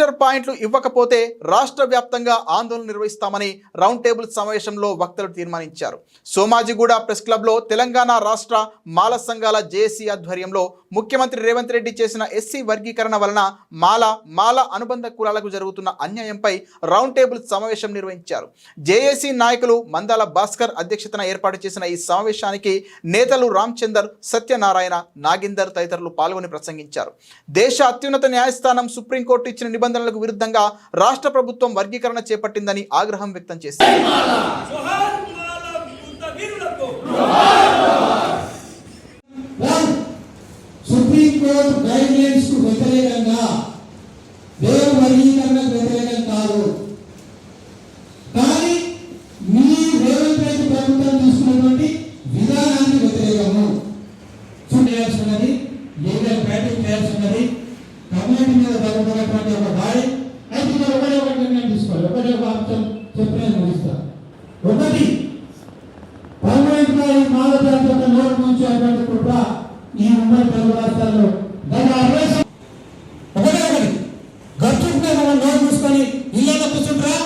Booster పాయింట్లు ఇవ్వకపోతే రాష్ట్ర వ్యాప్తంగా ఆందోళన నిర్వహిస్తామని రౌండ్ టేబుల్ సమావేశంలో వక్తలు తీర్మానించారు. సోమాజిగూడ ప్రెస్ క్లబ్లో తెలంగాణ రాష్ట్ర మాల సంఘాల జేఏసీ ఆధ్వర్యంలో ముఖ్యమంత్రి రేవంత్ రెడ్డి చేసిన ఎస్సీ వర్గీకరణ వలన మాల మాల అనుబంధ కులాలకు జరుగుతున్న అన్యాయంపై రౌండ్ టేబుల్ సమావేశం నిర్వహించారు. జేఏసీ నాయకులు మందాల భాస్కర్ అధ్యక్షతన ఏర్పాటు చేసిన ఈ సమావేశానికి నేతలు రామచందర్ సత్యనారాయణ నాగిందర్ తదితరులు పాల్గొని ప్రసంగించారు. దేశ అత్యున్నత న్యాయస్థానం సుప్రీంకోర్టు ఇచ్చిన నిబంధనలకు విరుద్ధంగా రాష్ట్ర ప్రభుత్వం వర్గీకరణ చేపట్టిందని ఆగ్రహం వ్యక్తం చేశారు జోహార్ మాల విముక్త వీరులకు వన్ సుప్రీంకోర్టు గైడ్ లైన్స్కు వ్యతిరేకంగా దేవ వర్గీకరణకు వ్యతిరేకం కాదు కానీ మీ రేవంత్ రెడ్డి ప్రభుత్వం తీసుకున్నటువంటి విధానానికి వ్యతిరేకము చేయాల్సి ఉన్నది లీగల్ బ్యాటింగ్ చేయాల్సి ఉన్నది కమ్యూనిటీ మీద జరుగుతున్నటువంటి ఒక దాడి అయితే మీరు ఒకటే ఒకటి నిర్ణయం తీసుకోవాలి ఒకటే ఒక అంశం చెప్పిన ముగిస్తాను ఒకటి పర్మనెంట్గా ఈ మాల జాతీయత నోరు ఉంచేటువంటి కుట్ర ఈ ఉమ్మడి తెలుగు రాష్ట్రాల్లో గత అరవై ఒకటే ఒకటి. మనం నోరు మూసుకొని ఇళ్ళలో కూర్చుంటారా?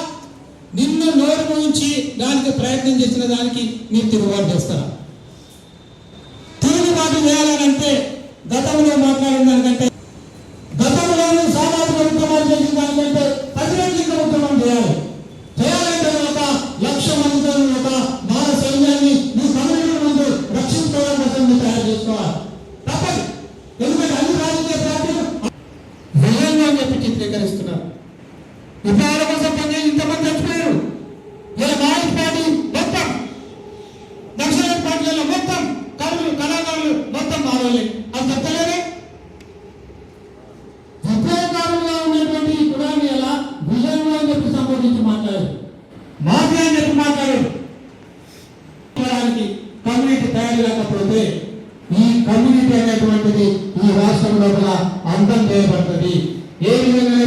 నిన్ను నోరు మూయించి దానికి ప్రయత్నం చేసిన దానికి మీరు తిరుగుబాటు చేస్తారా? విలన్లు అని కోసం పనిచేసి ఇంతమంది చచ్చిపోయారు. ఇలా మాయిస్ పార్టీ మొత్తం నక్సలైట్ పార్టీలలో మొత్తం కవులు కళాకారులు మొత్తం మారాలి అది చెప్తలేదే విప్లవకారులుగా ఉన్నటువంటి ఈ కులాన్ని ఎలా విజయంలో అని చెప్పి సంబోధించి మాట్లాడారు. మాఫియా అని చెప్పి మాట్లాడారు. కమ్యూనిటీ తయారు కాకపోతే ఈ కమ్యూనిటీ అనేటువంటిది ఈ రాష్ట్రం లోపల అంతం చేయబడుతుంది. ఏ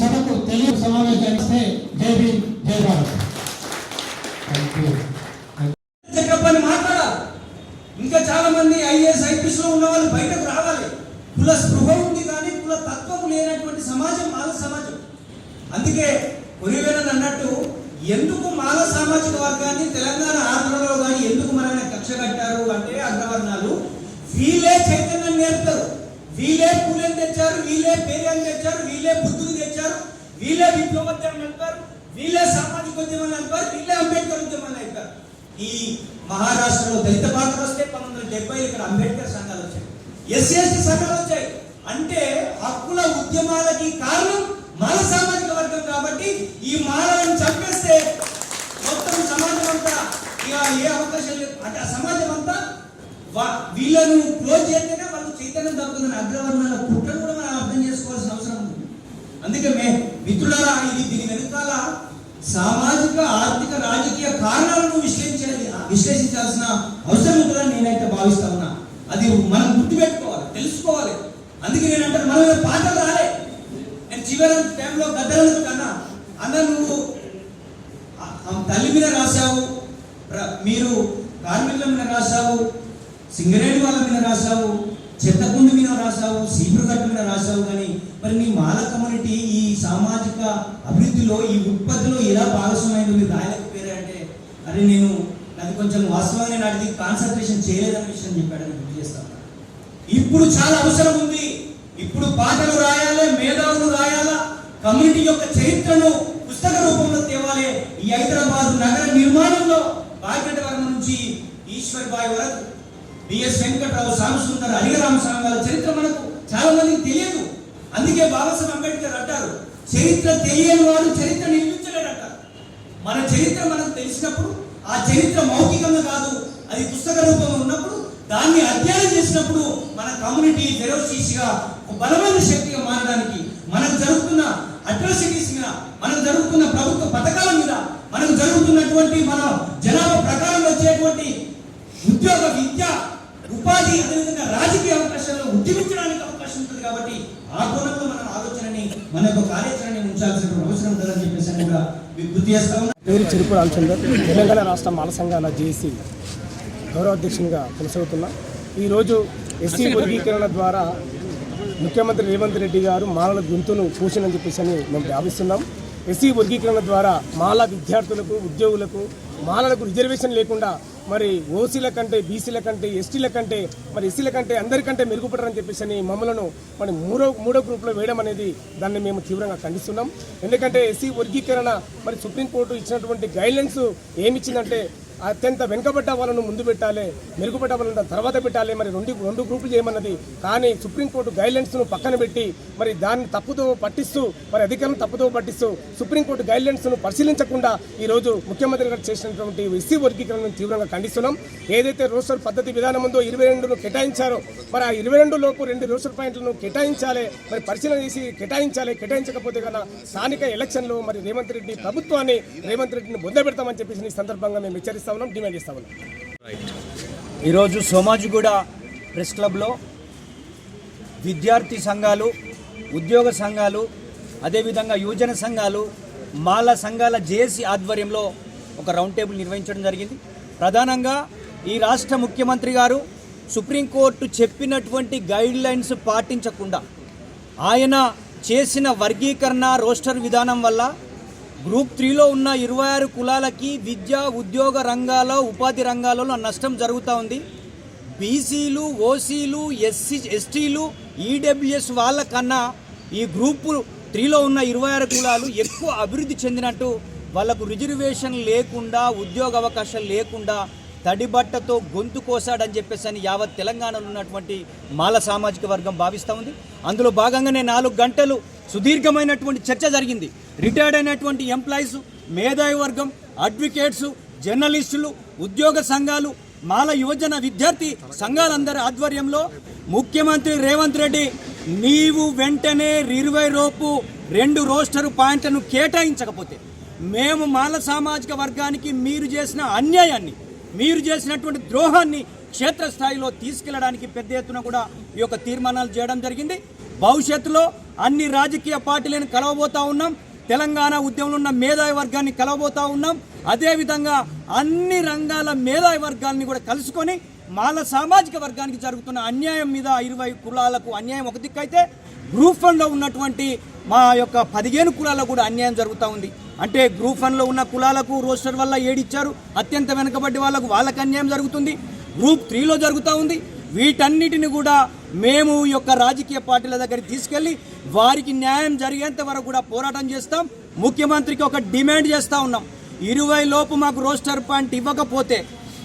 సభకు తెలియ సమావేశాన్ని జై భీమ్ జై భారత్. చెప్పని మాట్లాడాలి ఇంకా చాలా మంది ఐఏఎస్ ఐపీఎస్లో ఉన్న వాళ్ళు బయటకు రావాలి. కుల స్పృహ ఉంది కానీ కుల తత్వం లేనటువంటి సమాజం మాల సమాజం. అందుకే కొనివేనని అన్నట్టు ఎందుకు మాల సామాజిక వర్గాన్ని తెలంగాణ ఆంధ్రలో కానీ ఎందుకు మనల్ని కక్ష కట్టారు అంటే అగ్రవర్ణాలు? వీళ్ళే చైతన్యం నేర్పుతారు. వీళ్ళే పూలెని తెచ్చారు వీళ్ళే పేర్యాన్ని తెచ్చారు వీళ్ళే బుద్ధులు తెచ్చారు వీళ్ళే విప్లవోద్యమం నడిపారు వీళ్ళే సామాజిక ఉద్యమం నడిపారు వీళ్ళే అంబేద్కర్ ఉద్యమం నడిపారు. ఈ మహారాష్ట్రలో దళిత పాత్ర వస్తే పంతొమ్మిది వందల డెబ్బై ఇక్కడ అంబేద్కర్ సంఘాలు వచ్చాయి. ఎస్సీ ఎస్టీ సంఘాలు వచ్చాయి. అంటే హక్కుల ఉద్యమాలకి కారణం మన సామాజిక వర్గం కాబట్టి ఈ మాలను చంపేస్తే మొత్తం సమాజం అంతా ఇక ఏ అవకాశం లేదు. అంటే ఆ సమాజం అంతా వీళ్ళను క్లోజ్ చేస్తేనే వాళ్ళు తప్పుతున్న అగ్రవర్ణాల కుట్రను కూడా మనం అర్థం చేసుకోవాల్సిన అవసరం ఉంది. అందుకే మే మిత్రులారా ఇది దీని వెనుకాల సామాజిక ఆర్థిక రాజకీయ కారణాలను విశ్లేషించాలి విశ్లేషించాల్సిన అవసరం ఉంటుందని నేనైతే భావిస్తా ఉన్నా. అది మనం గుర్తుపెట్టుకోవాలి తెలుసుకోవాలి. అందుకే నేను అంటే మనం పాటలు రాలే. నేను చివరి టైంలో గద్దలు కన్నా అన్న నువ్వు ఆ- తల్లి మీద రాశావు మీరు కార్మికుల మీద రాశావు సింగరేణి వాళ్ళ మీద రాశావు చెత్తకుండి మీద రాశావు సీపురుగట్టు మీద రాశావు కానీ మరి నీ మాల కమ్యూనిటీ ఈ సామాజిక అభివృద్ధిలో ఈ ఉత్పత్తిలో ఎలా భాగస్వామ్యం మీరు రాయలేకపోయారు అంటే అరే నేను అది కొంచెం వాస్తవంగా నేను అడిగి కాన్సన్ట్రేషన్ చేయలేదన్న విషయం చెప్పాడని గుర్తు చేస్తాను ఇప్పుడు చాలా అవసరం ఉంది. ఇప్పుడు పాటలు రాయాలి మేధావులు రాయాలా? కమ్యూనిటీ యొక్క చరిత్రను పుస్తక రూపంలో తేవాలి. ఈ హైదరాబాద్ నగర నిర్మాణంలో బాధ్యత వర్మ నుంచి ఈశ్వర్ బాయ్ వరకు బిఎస్ వెంకట్రావు సాంసుందర్ హరిరామ సంఘాల చరిత్ర మనకు చాలా మందికి తెలియదు. అందుకే బాబాసాహెబ్ అంబేద్కర్ అంటారు చరిత్ర తెలియని వాడు చరిత్ర నిర్మించలేడంట అంటారు మన చరిత్ర మనకు తెలిసినప్పుడు ఆ చరిత్ర మౌఖికంగా కాదు అది పుస్తక రూపంలో ఉన్నప్పుడు దాన్ని అధ్యయనం చేసినప్పుడు మన కమ్యూనిటీ ఫెరోసిస్గా ఒక బలమైన శక్తిగా మారడానికి మనకు జరుగుతున్న అట్రాసిటీస్ మీద మనకు జరుగుతున్న ప్రభుత్వ పథకాల మీద మనకు జరుగుతున్నటువంటి మన జనాభా ప్రకారం వచ్చేటువంటి ఉద్యోగ విద్య ఉపాధి అదేవిధంగా రాజకీయ అవకాశాల్లో ఉద్యమించడానికి అవకాశం ఉంటుంది కాబట్టి ఆ కోణంలో మన ఆలోచనని మన యొక్క కార్యాచరణని ఉంచాల్సిన అవసరం ఉందని చెప్పేసి కూడా మీకు గుర్తు చేస్తా పేరు చెరుకు రామచందర్. తెలంగాణ రాష్ట్ర మాల సంఘాల జేఏసీ గౌరవ కొనసాగుతున్నా. ఈరోజు ఎస్సీ వర్గీకరణ ద్వారా ముఖ్యమంత్రి రేవంత్ రెడ్డి గారు మాలల గొంతును కూర్చునని చెప్పేసి అని మేము భావిస్తున్నాం. ఎస్సీ వర్గీకరణ ద్వారా మాల విద్యార్థులకు ఉద్యోగులకు మాలలకు రిజర్వేషన్ లేకుండా మరి ఓసీల కంటే బీసీల కంటే ఎస్టీల కంటే మరి ఎస్సీల కంటే అందరికంటే మెరుగుపడరని చెప్పేసి అని మమ్మలను మరి మూడో మూడో గ్రూప్లో వేయడం అనేది దాన్ని మేము తీవ్రంగా ఖండిస్తున్నాం. ఎందుకంటే ఎస్సీ వర్గీకరణ మరి సుప్రీంకోర్టు ఇచ్చినటువంటి గైడ్లైన్స్ ఏమిచ్చిందంటే అత్యంత వెనుకబడ్డ వాళ్ళను ముందు పెట్టాలి మెరుగుపడ్డ వాళ్ళని తర్వాత పెట్టాలి మరి రెండు రెండు గ్రూపులు చేయమన్నది. కానీ సుప్రీంకోర్టు గైడ్లైన్స్ను పక్కన పెట్టి మరి దాన్ని తప్పుతో పట్టిస్తూ మరి అధికారులను తప్పుతో పట్టిస్తూ సుప్రీంకోర్టు గైడ్లైన్స్ను పరిశీలించకుండా ఈరోజు ముఖ్యమంత్రి గారు చేసినటువంటి ఎస్సీ వర్గీకరణను తీవ్రంగా ఖండిస్తున్నాం. ఏదైతే రోస్టర్ పద్ధతి విధానం ఉందో ఇరవై రెండును కేటాయించారో మరి ఆ ఇరవై రెండు లోపు రెండు రోస్టర్ పాయింట్లను కేటాయించాలి మరి పరిశీలన చేసి కేటాయించాలి కేటాయించకపోతే కన్నా స్థానిక ఎలక్షన్లో మరి రేవంత్ రెడ్డి ప్రభుత్వాన్ని రేవంత్ రెడ్డిని బొంద పెడతామని చెప్పేసి ఈ సందర్భంగా మేము హెచ్చరిస్తాం. ఉన్నాం డిమాండ్ చేస్తా ఉన్నాం. ఈరోజు సోమాజిగూడ ప్రెస్ క్లబ్లో విద్యార్థి సంఘాలు ఉద్యోగ సంఘాలు అదేవిధంగా యువజన సంఘాలు మాల సంఘాల జేఏసీ ఆధ్వర్యంలో ఒక రౌండ్ టేబుల్ నిర్వహించడం జరిగింది. ప్రధానంగా ఈ రాష్ట్ర ముఖ్యమంత్రి గారు సుప్రీంకోర్టు చెప్పినటువంటి గైడ్ లైన్స్ పాటించకుండా ఆయన చేసిన వర్గీకరణ రోస్టర్ విధానం వల్ల గ్రూప్ త్రీలో ఉన్న ఇరవై ఆరు కులాలకి విద్య ఉద్యోగ రంగాల్లో ఉపాధి రంగాలలో నష్టం జరుగుతూ ఉంది. బీసీలు ఓసీలు ఎస్సీ ఎస్టీలు ఈడబ్ల్యూఎస్ వాళ్ళకన్నా ఈ గ్రూపు త్రీలో ఉన్న ఇరవై ఆరు కులాలు ఎక్కువ అభివృద్ధి చెందినట్టు వాళ్ళకు రిజర్వేషన్ లేకుండా ఉద్యోగ అవకాశాలు లేకుండా తడిబట్టతో గొంతు కోసాడని చెప్పేసి అని యావత్ తెలంగాణలో ఉన్నటువంటి మాల సామాజిక వర్గం భావిస్తూ ఉంది. అందులో భాగంగానే నాలుగు గంటలు సుదీర్ఘమైనటువంటి చర్చ జరిగింది. రిటైర్డ్ అయినటువంటి ఎంప్లాయీస్ మేధావి వర్గం అడ్వకేట్స్ జర్నలిస్టులు ఉద్యోగ సంఘాలు మాల యువజన విద్యార్థి సంఘాలందరి ఆధ్వర్యంలో ముఖ్యమంత్రి రేవంత్ రెడ్డి నీవు వెంటనే ఇరవై రోపు రెండు రోస్టరు పాయింట్లను కేటాయించకపోతే మేము మాల సామాజిక వర్గానికి మీరు చేసిన అన్యాయాన్ని మీరు చేసినటువంటి ద్రోహాన్ని క్షేత్రస్థాయిలో తీసుకెళ్ళడానికి పెద్ద ఎత్తున కూడా ఈ యొక్క తీర్మానాలు చేయడం జరిగింది. భవిష్యత్తులో అన్ని రాజకీయ పార్టీలను కలవబోతా ఉన్నాం. తెలంగాణ ఉద్యమంలో ఉన్న మేధావి వర్గాన్ని కలవబోతా ఉన్నాం. అదేవిధంగా అన్ని రంగాల మేధావి వర్గాల్ని కూడా కలుసుకొని మాల సామాజిక వర్గానికి జరుగుతున్న అన్యాయం మీద ఇరవై కులాలకు అన్యాయం ఒక దిక్కైతే గ్రూప్ వన్లో ఉన్నటువంటి మా యొక్క పదిహేను కులాలకు కూడా అన్యాయం జరుగుతూ ఉంది. అంటే గ్రూప్ వన్లో ఉన్న కులాలకు రోస్టర్ వల్ల ఏడిచ్చారు. అత్యంత వెనుకబడ్డ వాళ్ళకు వాళ్ళకు అన్యాయం జరుగుతుంది. గ్రూప్ త్రీలో జరుగుతూ ఉంది. వీటన్నిటిని కూడా మేము ఈ యొక్క రాజకీయ పార్టీల దగ్గరికి తీసుకెళ్ళి వారికి న్యాయం జరిగేంత వరకు కూడా పోరాటం చేస్తాం. ముఖ్యమంత్రికి ఒక డిమాండ్ చేస్తూ ఉన్నాం. ఇరవై లోపు మాకు రోస్టర్ పాయింట్ ఇవ్వకపోతే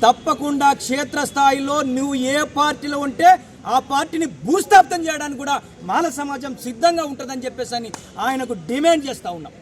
తప్పకుండా క్షేత్రస్థాయిలో నువ్వు ఏ పార్టీలో ఉంటే ఆ పార్టీని భూస్థాపితం చేయడానికి కూడా మాల సమాజం సిద్ధంగా ఉంటుందని చెప్పేసి అని ఆయనకు డిమాండ్ చేస్తూ ఉన్నాం.